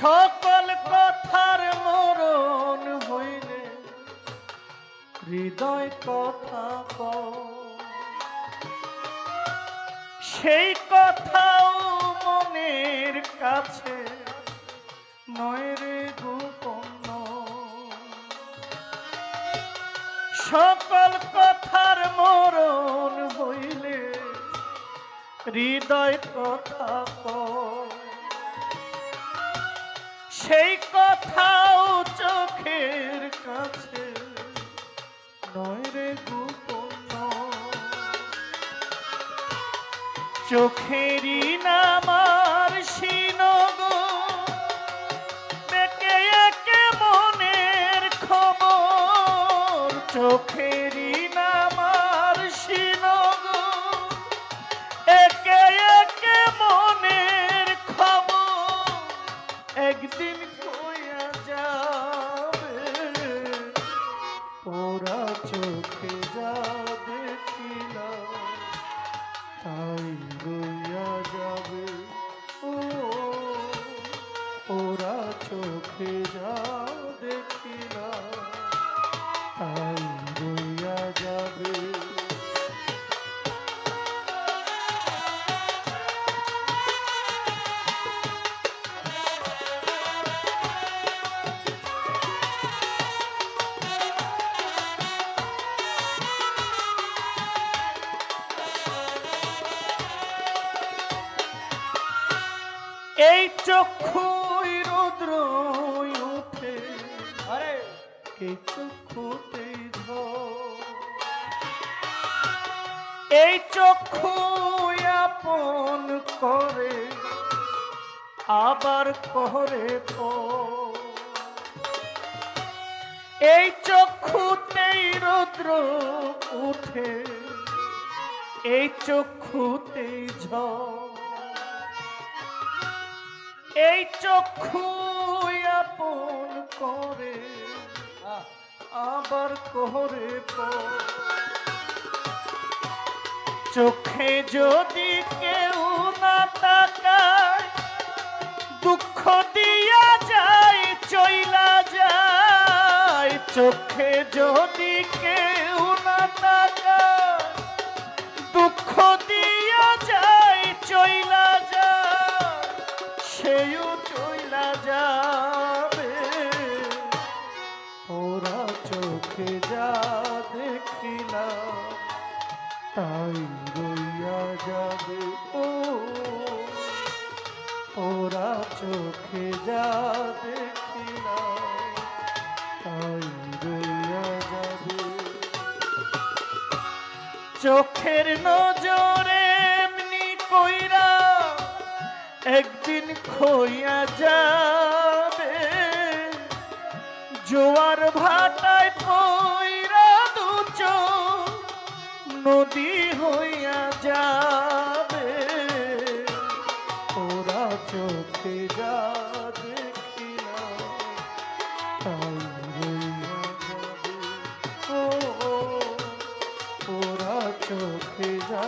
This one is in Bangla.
সকল কথার মরণ হইলে হৃদয় কথা। সেই কথাও মনের কাছে নয় গোপন সকল কথার মরণ হইলে হৃদয় কথা কয়। সেই কথাও চোখের কাছে। নয় রে গোপন চোখেরই নামার সিনগ বেকে একে মনের খবর। চোখেরই নামার সিনগ একদিন কইয়া যাবে। ওরা চোখে যা দেখিলাম তাই রইয়া যাবে। এই চক্ষুই রুদ্র উঠে। আরে এই চক্ষুতেই ঝড় এই চক্ষু আপন করে আবার করে। এই চক্ষুতেই রুদ্র উঠে এই চক্ষুতেই ঝড়। এই চক্ষু আপন করে আবার করে। চোখে যদি কেউ না তাকায়, দুঃখ দিয়া যায়, চইলা যায় চোখে যদি কেউ চইলা যাবে। ওরা চোখে যা দেখিলাম তাই রইয়া যাবে। ও, ওরা চোখে যা দেখিলাম তাই রইয়া যাবে। চোখের নজরে এমনি কইরা একদিন খইয়া যাবে, জোয়ার ভাটায় পইরা দুচ নদী হইয়া যাবে। ওরা চোখে যাবে। ওরা চোখে যা